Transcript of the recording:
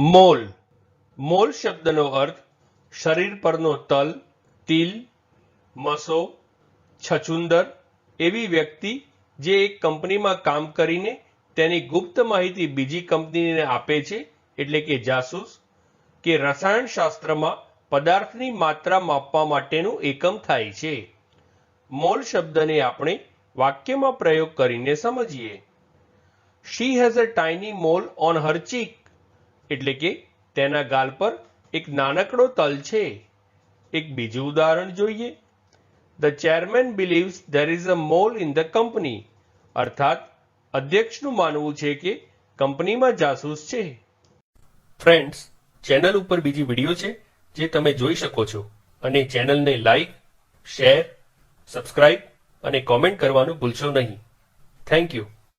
Mall. Mall શબ્દનો અર્થ શરીર પરનો તલ, તિલ, મસો, છછુંદર એવી વ્યક્તિ જે એક કંપનીમાં કામ કરીને તેની ગુપ્ત માહિતી બીજી કંપનીને આપે છે, એટલે કે જાસૂસ, કે રસાયણશાસ્ત્રમાં પદાર્થની માત્રા માપવા માટેનું એકમ થાય છે. મોલ શબ્દને આપણે વાક્યમાં પ્રયોગ કરીને સમજીએ. She has a tiny mole on her cheek એટલે કે તેના ગાલ પર એક નાનકડો તલ છે. એક બીજું ઉદાહરણ જોઈએ. The chairman believes there is a mole in the company અર્થાત, અધ્યક્ષનું માનવું છે કે કંપનીમાં જાસૂસ છે. ફ્રેન્ડ્સ ચેનલ ઉપર બીજી વીડિયો છે, જે તમે જોઈ શકો છો. અને ચેનલને લાઈક શેર સબસ્ક્રાઇબ અને કોમેન્ટ કરવાનું ભૂલશો નહીં. Thank you